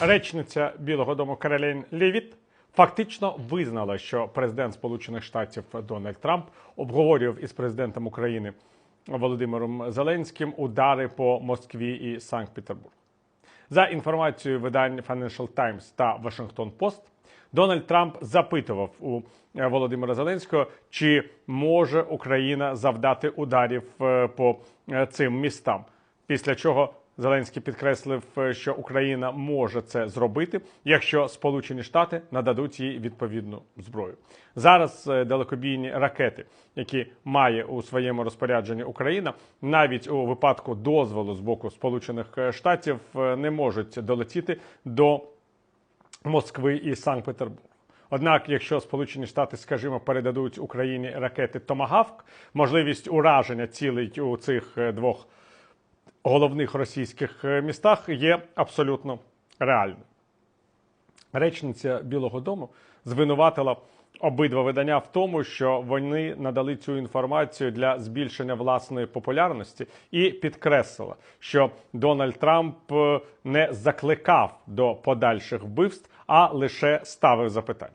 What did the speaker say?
Речниця Білого Дому Каролін Лівіт фактично визнала, що президент Сполучених Штатів Дональд Трамп обговорював із президентом України Володимиром Зеленським удари по Москві і Санкт-Петербургу. За інформацією видань Financial Times та Washington Post, Дональд Трамп запитував у Володимира Зеленського, чи може Україна завдати ударів е, по е, цим містам. Після чого Зеленський підкреслив, е, що Україна може це зробити, якщо Сполучені Штати нададуть їй відповідну зброю. Зараз е, далекобійні ракети, які має у своєму розпорядженні Україна, навіть у випадку дозволу з боку Сполучених е, Штатів не можуть долетіти до Москви і Санкт-Петербургу. Однак, якщо Сполучені Штати, скажімо, передадуть Україні ракети Томагавк, можливість ураження цілей у цих двох головних російських е, містах є абсолютно реальною. Речниця Білого Дому звинуватила обидва видання в тому, що вони надали цю інформацію для збільшення власної популярності, і підкреслила, що Дональд Трамп е, не закликав до подальших вбивств, а лише ставив запитання.